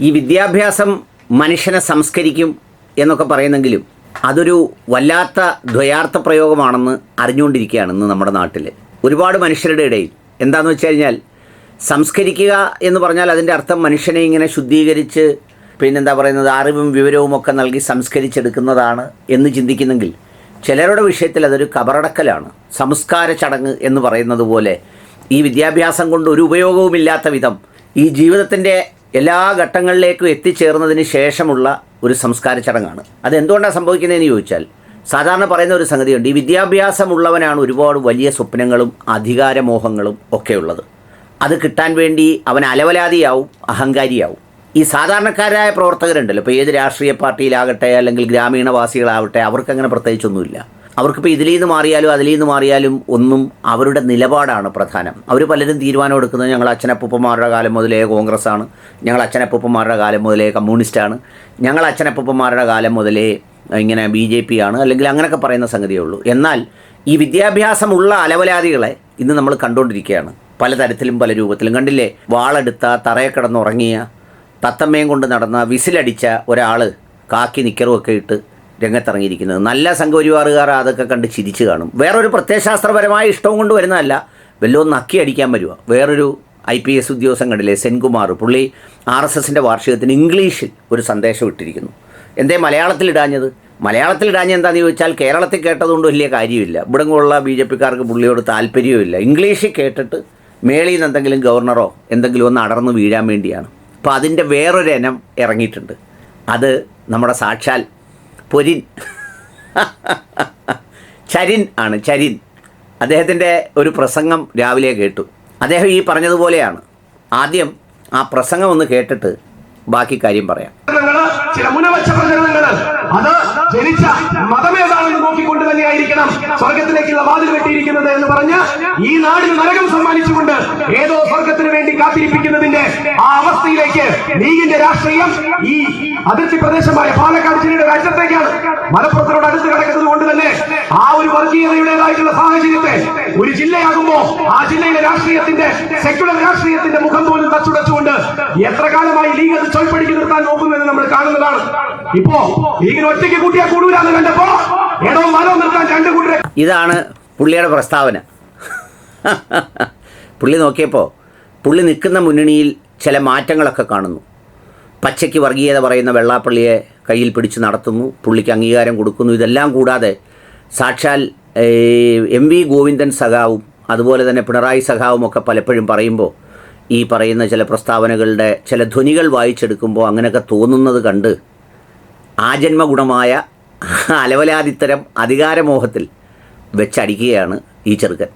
ഈ വിദ്യാഭ്യാസം മനുഷ്യനെ സംസ്കരിക്കും എന്നൊക്കെ പറയുന്നെങ്കിലും അതൊരു വല്ലാത്ത ദ്വയാർത്ഥ പ്രയോഗമാണെന്ന് അറിഞ്ഞുകൊണ്ടിരിക്കുകയാണ് ഇന്ന് നമ്മുടെ നാട്ടിൽ ഒരുപാട് മനുഷ്യരുടെ ഇടയിൽ. എന്താണെന്ന് വെച്ച് കഴിഞ്ഞാൽ സംസ്കരിക്കുക എന്ന് പറഞ്ഞാൽ അതിന്റെ അർത്ഥം മനുഷ്യനെ ഇങ്ങനെ ശുദ്ധീകരിച്ച് പിന്നെന്താ പറയുന്നത് അറിവും വിവരവും ഒക്കെ നൽകി സംസ്കരിച്ചെടുക്കുന്നതാണ് എന്ന് ചിന്തിക്കുന്നെങ്കിൽ ചിലരുടെ വിഷയത്തിൽ അതൊരു കബറടക്കലാണ്. സംസ്കാര ചടങ്ങ് എന്ന് പറയുന്നത് പോലെ ഈ വിദ്യാഭ്യാസം കൊണ്ട് ഒരു ഉപയോഗവുമില്ലാത്ത വിധം ഈ ജീവിതത്തിന്റെ എല്ലാ ഘട്ടങ്ങളിലേക്കും എത്തിച്ചേർന്നതിന് ശേഷമുള്ള ഒരു സംസ്കാര ചടങ്ങാണ്. അത് എന്തുകൊണ്ടാണ് സംഭവിക്കുന്നതെന്ന് ചോദിച്ചാൽ സാധാരണ പറയുന്ന ഒരു സംഗതിയുണ്ട്. ഈ വിദ്യാഭ്യാസമുള്ളവനാണ് ഒരുപാട് വലിയ സ്വപ്നങ്ങളും അധികാരമോഹങ്ങളും ഒക്കെ ഉള്ളത് അത് കിട്ടാൻ വേണ്ടി അവൻ അലവലാതിയാവും അഹങ്കാരിയാവും. ഈ സാധാരണക്കാരായ പ്രവർത്തകരുണ്ടല്ലോ. ഇപ്പോൾ ഏത് രാഷ്ട്രീയ പാർട്ടിയിലാകട്ടെ അല്ലെങ്കിൽ ഗ്രാമീണവാസികളാവട്ടെ അവർക്കങ്ങനെ പ്രത്യേകിച്ചൊന്നുമില്ല. അവർക്കിപ്പോൾ ഇതിൽ നിന്ന് മാറിയാലും അതിൽ നിന്ന് മാറിയാലും ഒന്നും അവരുടെ നിലപാടാണ് പ്രധാനം. അവർ പലരും തീരുമാനം എടുക്കുന്നത് ഞങ്ങൾ അച്ഛനപ്പൂപ്പന്മാരുടെ കാലം മുതലേ കോൺഗ്രസ് ആണ് ഞങ്ങൾ അച്ഛനപ്പൂപ്പന്മാരുടെ കാലം മുതലേ കമ്മ്യൂണിസ്റ്റാണ് ഞങ്ങൾ അച്ഛനപ്പൂപ്പന്മാരുടെ കാലം മുതലേ ഇങ്ങനെ ബി ജെ പി ആണ് അല്ലെങ്കിൽ അങ്ങനെയൊക്കെ പറയുന്ന സംഗതിയേ ഉള്ളൂ. എന്നാൽ ഈ വിദ്യാഭ്യാസമുള്ള അലവലാതികളെ ഇന്ന് നമ്മൾ കണ്ടുകൊണ്ടിരിക്കുകയാണ്. പലതരത്തിലും പല രൂപത്തിലും കണ്ടില്ലേ? വാളെടുത്ത തറയെ കിടന്നുറങ്ങിയ തത്തമ്മയും കൊണ്ട് നടന്ന വിസിലടിച്ച ഒരാൾ കാക്കി നിക്കറുമൊക്കെ ഇട്ട് രംഗത്തിറങ്ങിയിരിക്കുന്നത്. നല്ല സംഘപരിവാറുകാർ അതൊക്കെ കണ്ട് ചിരിച്ചു കാണും. വേറൊരു പ്രത്യയശാസ്ത്രപരമായ ഇഷ്ടവും കൊണ്ട് വരുന്നതല്ല വല്ലതും നക്കി അടിക്കാൻ വരുക വേറൊരു ഐ പി എസ് ഉദ്യോഗസ്ഥൻ കണ്ടില്ലേ സെൻകുമാർ പുള്ളി ആർ എസ് എസിന്റെ വാർഷികത്തിന് ഇംഗ്ലീഷിൽ ഒരു സന്ദേശം ഇട്ടിരിക്കുന്നു. എന്തേ മലയാളത്തിൽ ഇടാഞ്ഞ എന്താണെന്ന് ചോദിച്ചാൽ കേരളത്തിൽ കേട്ടതുകൊണ്ട് വലിയ കാര്യമില്ല. ഇവിടെ ഉള്ള ബി ജെ പിക്കാർക്ക് പുള്ളിയോട് താല്പര്യവുമില്ല. ഇംഗ്ലീഷിൽ കേട്ടിട്ട് മേളിൽ നിന്ന് എന്തെങ്കിലും ഗവർണറോ എന്തെങ്കിലും ഒന്ന് അടർന്നു വീഴാൻ വേണ്ടിയാണ്. അപ്പോൾ അതിന്റെ വേറൊരു ഇനം ഇറങ്ങിയിട്ടുണ്ട്. അത് നമ്മുടെ സാക്ഷാൽ പൊരിൻ. ചരിൻ ആണ് ചരിൻ. അദ്ദേഹത്തിന്റെ ഒരു പ്രസംഗം രാവിലെ കേട്ടു. അദ്ദേഹം ഈ പറഞ്ഞതുപോലെയാണ്. ആദ്യം ആ പ്രസംഗം ഒന്ന് കേട്ടിട്ട് ബാക്കി കാര്യം പറയാം. ചില മുനവച്ച പ്രചരണങ്ങൾ. അത് ജനിച്ച മതമേതാണെന്ന് നോക്കിക്കൊണ്ട് തന്നെയായിരിക്കണം സ്വർഗത്തിലേക്കുള്ള വാതിൽ വെട്ടിയിരിക്കുന്നത് എന്ന് പറഞ്ഞ് ഈ നാടിന് നരകം സമ്മാനിച്ചുകൊണ്ട് ഏതോ സ്വർഗത്തിന് വേണ്ടി കാത്തിരിപ്പിക്കുന്നതിന്റെ ആ അവസ്ഥയിലേക്ക് ലീഗിന്റെ രാഷ്ട്രീയം ഈ അതിർത്തി പ്രദേശമായ പാലക്കാട് ജില്ലയുടെ രാജ്യത്തേക്കാണ്. മലപ്പുറത്തിനോട് അടുത്ത് കിടക്കുന്നത് കൊണ്ട് തന്നെ ആ ഒരു വർഗീയതയുടേതായിട്ടുള്ള സാഹചര്യത്തെ ഒരു ജില്ലയാകുമ്പോ ആ ജില്ലയിലെ രാഷ്ട്രീയത്തിന്റെ സെക്യുലർ രാഷ്ട്രീയത്തിന്റെ മുഖം പോലും തച്ചുടച്ചുകൊണ്ട് എത്ര കാലമായി ലീഗ് അത് ചൊൽപ്പടിക്ക് നിർത്താൻ നോക്കുമെന്ന് നമ്മൾ കാണുന്നതാണ്. ഇപ്പോ ലീഗിന് ഒറ്റയ്ക്ക് കൂട്ടിയാ കൂടുതലാണ് കണ്ടപ്പോ ഇടവും മനോ നിർത്താൻ രണ്ട് കൂട്ടരെ ഇതാണ് പുള്ളിയുടെ പ്രസ്താവന. പുള്ളി നോക്കിയപ്പോൾ പുള്ളി നിൽക്കുന്ന മുന്നണിയിൽ ചില മാറ്റങ്ങളൊക്കെ കാണുന്നു. പച്ചയ്ക്ക് വർഗീയത പറയുന്ന വെള്ളാപ്പള്ളിയെ കയ്യിൽ പിടിച്ച് നടത്തുന്നു. പുള്ളിക്ക് അംഗീകാരം കൊടുക്കുന്നു. ഇതെല്ലാം കൂടാതെ സാക്ഷാൽ എം വി ഗോവിന്ദൻ സഖാവും അതുപോലെ തന്നെ പിണറായി സഖാവും ഒക്കെ പലപ്പോഴും പറയുമ്പോൾ ഈ പറയുന്ന ചില പ്രസ്താവനകളുടെ ചില ധ്വനികൾ വായിച്ചെടുക്കുമ്പോൾ അങ്ങനെയൊക്കെ തോന്നുന്നത് കണ്ട് ആജന്മഗുണമായ അലവലാതിത്തരം അധികാരമോഹത്തിൽ വെച്ചടിക്കുകയാണ് ഈ ചെറുക്കൻ.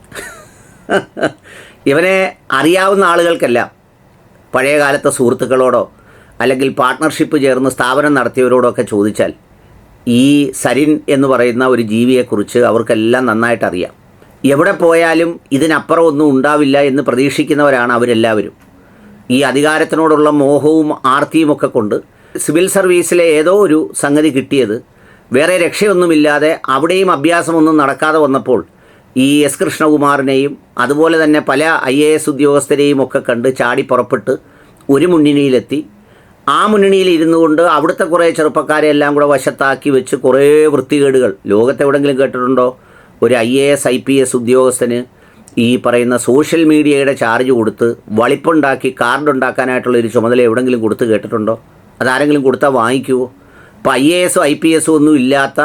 ഇവനെ അറിയാവുന്ന ആളുകൾക്കെല്ലാം പഴയ കാലത്തെ സുഹൃത്തുക്കളോടോ അല്ലെങ്കിൽ പാർട്ട്ണർഷിപ്പ് ചേർന്ന് സ്ഥാപനം നടത്തിയവരോടോ ഒക്കെ ചോദിച്ചാൽ ഈ സരിൻ എന്ന് പറയുന്ന ഒരു ജീവിയെക്കുറിച്ച് അവർക്കെല്ലാം നന്നായിട്ട് അറിയാം. എവിടെ പോയാലും ഇതിനപ്പുറം ഒന്നും ഉണ്ടാവില്ല എന്ന് പ്രതീക്ഷിക്കുന്നവരാണ് അവരെല്ലാവരും. ഈ അധികാരത്തിനോടുള്ള മോഹവും ആർത്തിയും ഒക്കെ കൊണ്ട് സിവിൽ സർവീസിലെ ഏതോ ഒരു സംഗതി കിട്ടിയത് വേറെ രക്ഷയൊന്നുമില്ലാതെ അവിടെയും അഭ്യാസമൊന്നും നടക്കാതെ വന്നപ്പോൾ ഈ എസ് കൃഷ്ണകുമാറിനെയും അതുപോലെ തന്നെ പല ഐ എ എസ് ഉദ്യോഗസ്ഥരെയും ഒക്കെ കണ്ട് ചാടി പുറപ്പെട്ട് ഒരു മുന്നണിയിലെത്തി. ആ മുന്നണിയിൽ ഇരുന്നു കൊണ്ട് അവിടുത്തെ കുറേ ചെറുപ്പക്കാരെ എല്ലാം കൂടെ വശത്താക്കി വെച്ച് കുറേ വൃത്തികേടുകൾ. ലോകത്തെവിടെങ്കിലും കേട്ടിട്ടുണ്ടോ? ഒരു I A S I P S ഉദ്യോഗസ്ഥന് ഈ പറയുന്ന സോഷ്യൽ മീഡിയയുടെ ചാർജ് കൊടുത്ത് വളിപ്പുണ്ടാക്കി കാർഡ് ഉണ്ടാക്കാനായിട്ടുള്ള ഒരു ചുമതല എവിടെങ്കിലും കൊടുത്ത് കേട്ടിട്ടുണ്ടോ? അതാരെങ്കിലും കൊടുത്താൽ വാങ്ങിക്കുമോ ഇപ്പോൾ ഐ എ എസും ഐ പി എസും ഒന്നും ഇല്ലാത്ത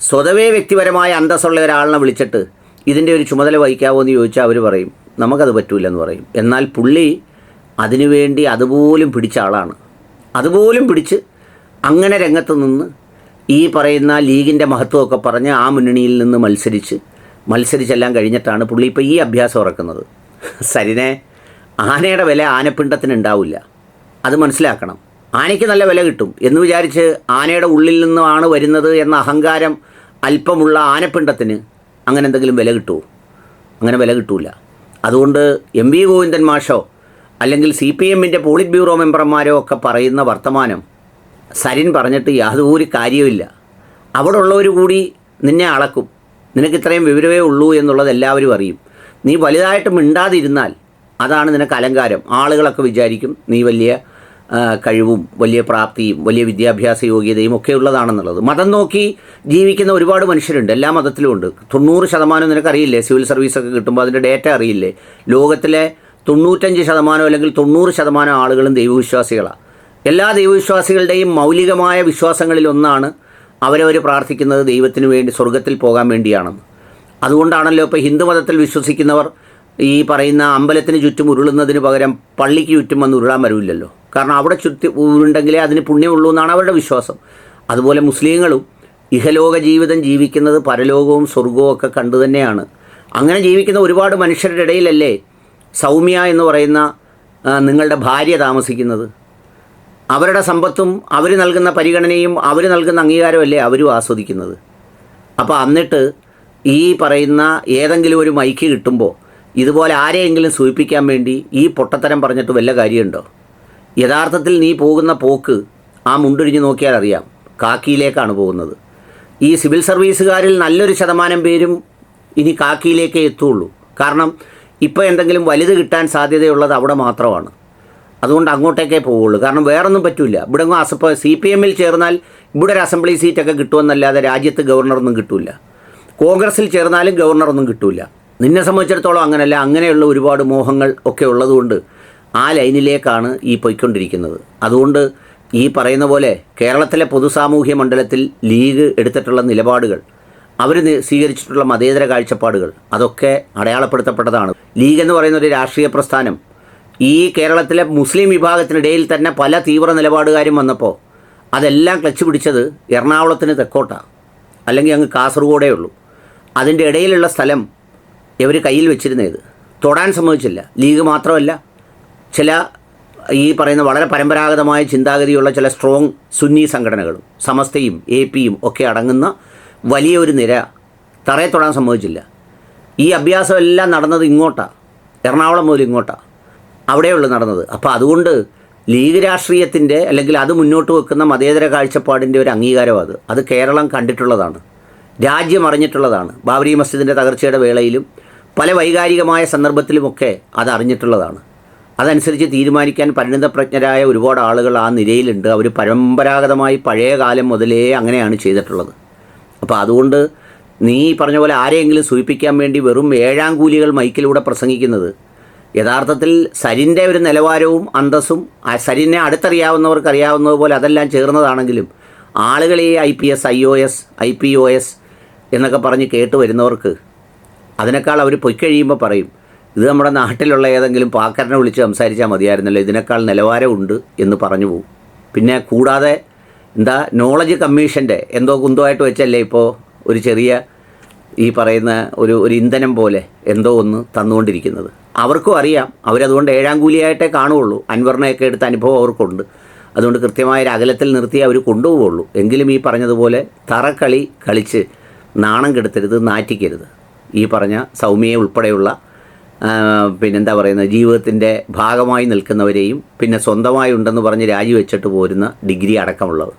സ്വതവേ വ്യക്തിപരമായ അന്തസ്സുള്ള ഒരാളിനെ വിളിച്ചിട്ട് ഇതിന്റെ ഒരു ചുമതല വഹിക്കാവോ എന്ന് ചോദിച്ചാൽ അവർ പറയും. നമുക്കത് പറ്റൂലെന്ന് പറയും. എന്നാൽ പുള്ളി അതിനുവേണ്ടി അതുപോലും പിടിച്ച ആളാണ്. അതുപോലും പിടിച്ച് അങ്ങനെ രംഗത്ത് നിന്ന് ഈ പറയുന്ന ലീഗിന്റെ മഹത്വമൊക്കെ പറഞ്ഞ് ആ മുന്നണിയിൽ നിന്ന് മത്സരിച്ച് മത്സരിച്ചെല്ലാം കഴിഞ്ഞിട്ടാണ് പുള്ളി ഇപ്പോൾ ഈ അഭ്യാസം ഇറക്കുന്നത്. സരിനെ ആനയുടെ വില ആനപ്പിണ്ടത്തിന് ഉണ്ടാവില്ല. അത് മനസ്സിലാക്കണം. ആനയ്ക്ക് നല്ല വില കിട്ടും എന്ന് വിചാരിച്ച് ആനയുടെ ഉള്ളിൽ നിന്നാണ് വരുന്നത് എന്ന അഹങ്കാരം അല്പമുള്ള ആനപ്പിണ്ടത്തിന് അങ്ങനെ എന്തെങ്കിലും വില കിട്ടുമോ അങ്ങനെ വില കിട്ടൂല. അതുകൊണ്ട് എം വി ഗോവിന്ദൻ മാഷോ അല്ലെങ്കിൽ സി പി എമ്മിന്റെ പോളിറ്റ് ബ്യൂറോ മെമ്പർമാരോ ഒക്കെ പറയുന്ന വർത്തമാനം സരിൻ പറഞ്ഞിട്ട് യാതൊരു കാര്യമില്ല അവിടെ ഉള്ളവർ കൂടി നിന്നെ അളക്കും. നിനക്ക് ഇത്രയും വിവരമേ ഉള്ളൂ എന്നുള്ളത് എല്ലാവരും അറിയും. നീ വലുതായിട്ട് മിണ്ടാതിരുന്നാൽ അതാണ് നിനക്ക് അലങ്കാരം. ആളുകളൊക്കെ വിചാരിക്കും നീ വലിയ കഴിവും വലിയ പ്രാപ്തിയും വലിയ വിദ്യാഭ്യാസ യോഗ്യതയും ഒക്കെ ഉള്ളതാണെന്നുള്ളത്. മതം നോക്കി ജീവിക്കുന്ന ഒരുപാട് മനുഷ്യരുണ്ട്. എല്ലാ മതത്തിലും ഉണ്ട്. തൊണ്ണൂറ് ശതമാനം നിനക്കറിയില്ലേ? സിവിൽ സർവീസൊക്കെ കിട്ടുമ്പോൾ അതിന്റെ ഡേറ്റ അറിയില്ലേ? ലോകത്തിലെ തൊണ്ണൂറ്റഞ്ച് ശതമാനം അല്ലെങ്കിൽ തൊണ്ണൂറ് ശതമാനം ആളുകളും ദൈവവിശ്വാസികളാണ് എല്ലാ ദൈവവിശ്വാസികളുടെയും മൗലികമായ വിശ്വാസങ്ങളിലൊന്നാണ് അവരവർ പ്രാർത്ഥിക്കുന്നത് ദൈവത്തിന് വേണ്ടി സ്വർഗത്തിൽ പോകാൻ വേണ്ടിയാണെന്ന്. അതുകൊണ്ടാണല്ലോ ഇപ്പോൾ ഹിന്ദുമതത്തിൽ വിശ്വസിക്കുന്നവർ ഈ പറയുന്ന അമ്പലത്തിന് ചുറ്റും ഉരുളുന്നതിന് പകരം പള്ളിക്ക് ചുറ്റും വന്ന് ഉരുളാൻ വരില്ലല്ലോ. കാരണം അവിടെ ചുറ്റി ഉണ്ടെങ്കിലേ അതിന് പുണ്യമുള്ളൂ എന്നാണ് അവരുടെ വിശ്വാസം. അതുപോലെ മുസ്ലിങ്ങളും ഇഹലോക ജീവിതം ജീവിക്കുന്നത് പരലോകവും സ്വർഗവും ഒക്കെ കണ്ടു തന്നെയാണ്. അങ്ങനെ ജീവിക്കുന്ന ഒരുപാട് മനുഷ്യരുടെ ഇടയിലല്ലേ സൗമ്യ എന്ന് പറയുന്ന നിങ്ങളുടെ ഭാര്യ താമസിക്കുന്നത്? അവരുടെ സമ്പത്തും അവർ നൽകുന്ന പരിഗണനയും അവർ നൽകുന്ന അംഗീകാരമല്ലേ അവരും ആസ്വദിക്കുന്നത്? അപ്പോൾ എന്നിട്ട് ഈ പറയുന്ന ഏതെങ്കിലും ഒരു മൈക്ക് കിട്ടുമ്പോൾ ഇതുപോലെ ആരെയെങ്കിലും സൂചിപ്പിക്കാൻ വേണ്ടി ഈ പൊട്ടത്തരം പറഞ്ഞിട്ട് വല്ല കാര്യമുണ്ടോ? യഥാർത്ഥത്തിൽ നീ പോകുന്ന പോക്ക് ആ മുണ്ടൊഴിഞ്ഞ് നോക്കിയാൽ അറിയാം. കാക്കിയിലേക്കാണ് പോകുന്നത്. ഈ സിവിൽ സർവീസുകാരിൽ നല്ലൊരു ശതമാനം പേരും ഇനി കാക്കിയിലേക്കേ എത്തുള്ളൂ. കാരണം ഇപ്പോൾ എന്തെങ്കിലും വലുത് കിട്ടാൻ സാധ്യതയുള്ളത് അവിടെ മാത്രമാണ്. അതുകൊണ്ട് അങ്ങോട്ടേക്കേ പോവുള്ളൂ. കാരണം വേറൊന്നും പറ്റില്ല ഇവിടെ അസപ്പ സി പി എമ്മിൽ ചേർന്നാൽ ഇവിടെ ഒരു അസംബ്ലി സീറ്റൊക്കെ കിട്ടുമെന്നല്ലാതെ രാജ്യത്ത് ഗവർണറൊന്നും കിട്ടില്ല കോൺഗ്രസിൽ ചേർന്നാലും ഗവർണറൊന്നും കിട്ടില്ല നിന്നെ സംബന്ധിച്ചിടത്തോളം അങ്ങനെയല്ല അങ്ങനെയുള്ള ഒരുപാട് മോഹങ്ങൾ ഒക്കെ ഉള്ളതുകൊണ്ട് ആ ലൈനിലേക്കാണ് ഈ പോയിക്കൊണ്ടിരിക്കുന്നത്. അതുകൊണ്ട് ഈ പറയുന്ന പോലെ കേരളത്തിലെ പൊതുസാമൂഹ്യ മണ്ഡലത്തിൽ ലീഗ് എടുത്തിട്ടുള്ള നിലപാടുകൾ അവർ സ്വീകരിച്ചിട്ടുള്ള മതേതര കാഴ്ചപ്പാടുകൾ അതൊക്കെ അടയാളപ്പെടുത്തപ്പെട്ടതാണ്. ലീഗ് എന്ന് പറയുന്ന ഒരു രാഷ്ട്രീയ പ്രസ്ഥാനം. ഈ കേരളത്തിലെ മുസ്ലിം വിഭാഗത്തിനിടയിൽ തന്നെ പല തീവ്ര നിലപാടുകാരും വന്നപ്പോൾ അതെല്ലാം ക്ലച്ച് പിടിച്ചത് എറണാകുളത്തിന് തെക്കോട്ട അല്ലെങ്കിൽ അങ്ങ് കാസർഗോഡേ ഉള്ളൂ. അതിന്റെ ഇടയിലുള്ള സ്ഥലം ഇവർ കയ്യിൽ വെച്ചിരുന്നത്. തൊടാൻ സമ്മതിച്ചില്ല. ലീഗ് മാത്രമല്ല ചില ഈ പറയുന്ന വളരെ പരമ്പരാഗതമായ ചിന്താഗതിയുള്ള ചില സ്ട്രോങ് സുന്നി സംഘടനകളും സമസ്തയും എ പിയും ഒക്കെ അടങ്ങുന്ന വലിയൊരു നിര തറയെ തൊടാൻ സമ്മതിച്ചില്ല. ഈ അഭ്യാസം എല്ലാം നടന്നത് ഇങ്ങോട്ടാണ് എറണാകുളം മുതൽ ഇങ്ങോട്ടാണ് അവിടെയുള്ളൂ നടന്നത്. അപ്പോൾ അതുകൊണ്ട് ലീഗ് രാഷ്ട്രീയത്തിന്റെ അല്ലെങ്കിൽ അത് മുന്നോട്ട് വെക്കുന്ന മതേതര കാഴ്ചപ്പാടിന്റെ ഒരു അംഗീകാരം അത്. അത് കേരളം കണ്ടിട്ടുള്ളതാണ്. രാജ്യം അറിഞ്ഞിട്ടുള്ളതാണ്. ബാബരി മസ്ജിദിന്റെ തകർച്ചയുടെ വേളയിലും പല വൈകാരികമായ സന്ദർഭത്തിലുമൊക്കെ അത് അറിഞ്ഞിട്ടുള്ളതാണ്. അതനുസരിച്ച് തീരുമാനിക്കാൻ പരിണിതപ്രജ്ഞരായ ഒരുപാട് ആളുകൾ ആ നിരയിലുണ്ട്. അവർ പരമ്പരാഗതമായി പഴയ കാലം മുതലേ അങ്ങനെയാണ് ചെയ്തിട്ടുള്ളത്. അപ്പോൾ അതുകൊണ്ട് നീ പറഞ്ഞ പോലെ ആരെയെങ്കിലും സൂചിപ്പിക്കാൻ വേണ്ടി വെറും ഏഴാം കൂലികൾ മൈക്കിലൂടെ പ്രസംഗിക്കുന്നത് യഥാർത്ഥത്തിൽ സരിന്റെ ഒരു നിലവാരവും അന്തസ്സും സരിനെ അടുത്തറിയാവുന്നവർക്ക് അറിയാവുന്നതുപോലെ അതെല്ലാം ചേർന്നതാണെങ്കിലും ആളുകൾ ഈ I P S I O S I P O S എന്നൊക്കെ പറഞ്ഞ് കേട്ട് വരുന്നവർക്ക് അതിനേക്കാൾ അവർ പൊയ്ക്കഴിയുമ്പോൾ പറയും ഇത് നമ്മുടെ നാട്ടിലുള്ള ഏതെങ്കിലും പാക്കറിനെ വിളിച്ച് സംസാരിച്ചാൽ മതിയായിരുന്നല്ലോ. ഇതിനേക്കാൾ നിലവാരമുണ്ട് എന്ന് പറഞ്ഞു പോകും പിന്നെ കൂടാതെ എന്താ നോളജ് കമ്മീഷന്റെ എന്തോ കുന്തമായിട്ട് വെച്ചല്ലേ ഇപ്പോൾ ഒരു ചെറിയ ഈ പറയുന്ന ഒരു ഒരു ഇന്ധനം പോലെ എന്തോ ഒന്ന് തന്നുകൊണ്ടിരിക്കുന്നത്. അവർക്കും അറിയാം. അവരതുകൊണ്ട് ഏഴാം കൂലിയായിട്ടേ കാണുകയുള്ളൂ. അൻവറിനെയൊക്കെ എടുത്ത അനുഭവം അവർക്കുണ്ട്. അതുകൊണ്ട് കൃത്യമായ ഒരു അകലത്തിൽ നിർത്തി അവർ കൊണ്ടുപോവുള്ളൂ എങ്കിലും ഈ പറഞ്ഞതുപോലെ തറക്കളി കളിച്ച് നാണം കെടുത്തരുത് നാറ്റിക്കരുത്. ഈ പറഞ്ഞ സൗമ്യയെ ഉൾപ്പെടെയുള്ള പിന്നെന്താ പറയുന്നത്? ജീവിതത്തിന്റെ ഭാഗമായി നിൽക്കുന്നവരെയും പിന്നെ സ്വന്തമായി ഉണ്ടെന്ന് പറഞ്ഞ് രാജിവെച്ചിട്ട് പോരുന്ന ഡിഗ്രി അടക്കമുള്ളത്